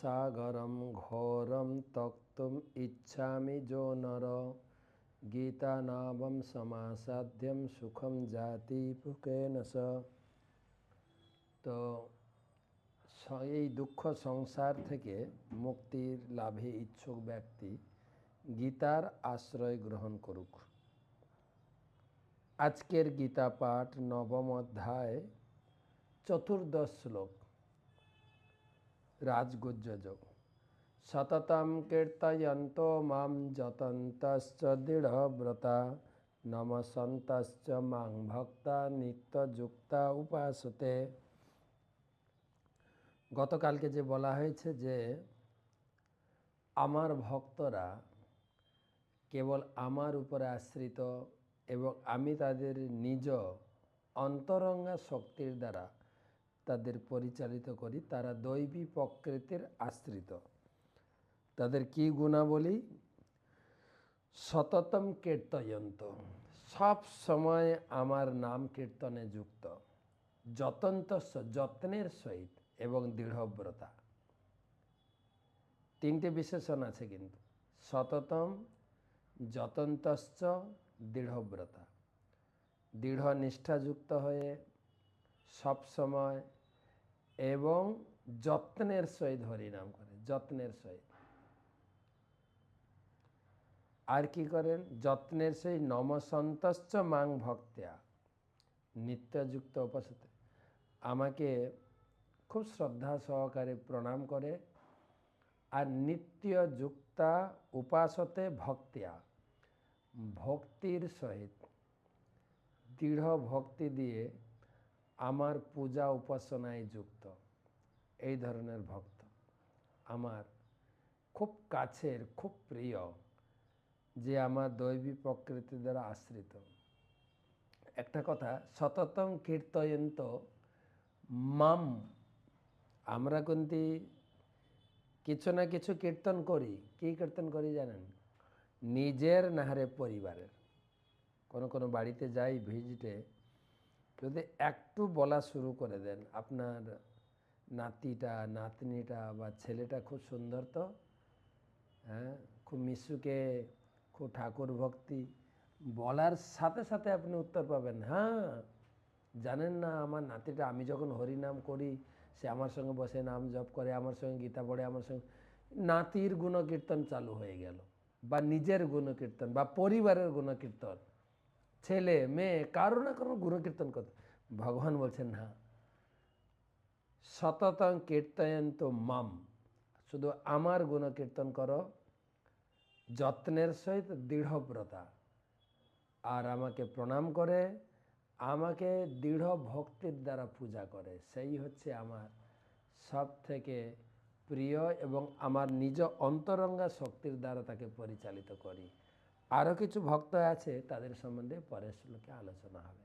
সাগরম ঘোরম তক্তুম ইচ্ছামি যো নর। গীতানামম সমাসাধ্যম সুখম জাতি স। তো এই দুঃখ সংসার থেকে মুক্তির লাভে ইচ্ছুক ব্যক্তি গীতার আশ্রয় গ্রহণ করুক। আজকের গীতা পাঠ নবম অধ্যায়, চতুর্দশ শ্লোক। রাজগুজ্জযোগ সততম কীর্তয়ন্ত মাম যতন্তশ্চ দৃঢ়ব্রতা নমসন্তশ্চ মাং ভক্তা নিত্যযুক্তা উপাসতে গতকালকে যে বলা হয়েছে যে, আমার ভক্তরা কেবল আমার উপরে আশ্রিত এবং আমি তাদের নিজ অন্তরঙ্গা শক্তির দ্বারা তাদের পরিচালিত করি, তারা দৈবী প্রকৃতির আশ্রিত। তাদের কি গুণাবলী? সততম কীর্তয়ন্ত। সব সময় আমার নাম কীর্তনে যুক্ত। যতন্ত যত্নের সহিত এবং দৃঢ়ব্রতা। তিনটে বিশেষণ আছে কিন্তু। সততম, যতন্তশ্চ, দৃঢ়ব্রতা। দৃঢ় নিষ্ঠাযুক্ত হয়ে সব সময় এবং যত্নের সহিত হরিনাম করে, যত্নের সহিত। আর কি করেন? যত্নের সেই নমসন্তশ্চ মাং ভক্ত্যা। নিত্যযুক্ত উপাসতে। আমাকে খুব শ্রদ্ধা সহকারে প্রণাম করে। আর নিত্যযুক্তা উপাসতে ভক্তিয়া। ভক্তির সহিত। দৃঢ় ভক্তি দিয়ে আমার পূজা উপাসনায় যুক্ত। এই ধরনের ভক্ত আমার খুব কাছের, খুব প্রিয়, যে আমার দৈবী প্রকৃতি দ্বারা আশ্রিত। একটা কথা সততম কীর্তয়ন্ত মাম। আমরা কিন্তু কিছু না কিছু কীর্তন করি। কী কীর্তন করি জানেন? নিজের নাহারে পরিবারের। কোনো কোনো বাড়িতে যাই, ভিজিটে যদি একটু বলা শুরু করে দেন, আপনার নাতিটা, নাতনিটা বা ছেলেটা খুব সুন্দর তো? হ্যাঁ খুব মিশুকে, খুব ঠাকুর ভক্তি, বলার সাথে সাথে আপনি উত্তর পাবেন হ্যাঁ জানেন না, আমার নাতিটা, আমি যখন হরিনাম করি, সে আমার সঙ্গে বসে নাম জপ করে, আমার সঙ্গে গীতা পড়ে, আমার সঙ্গে নাতির গুণকীর্তন চালু হয়ে গেল, বা নিজের গুণকীর্তন, বা পরিবারের গুণকীর্তন। ছেলে, মেয়ে, কারও না কারও গুণকীর্তন করতে। ভগবান বলছেন, না। সততং কীর্তয়ন্ত মাম। শুধু আমার গুণকীর্তন করো, যত্নের সহিত দৃঢ়ব্রতা। আর আমাকে প্রণাম করে, আমাকে দৃঢ় ভক্তির দ্বারা পূজা করে। সেই হচ্ছে আমার সব থেকে প্রিয় এবং আমার নিজ অন্তরঙ্গা শক্তির দ্বারা তাকে পরিচালিত করি। আরও কিছু ভক্ত আছে তাদের সম্বন্ধে পরের শ্লোকে আলোচনা হবে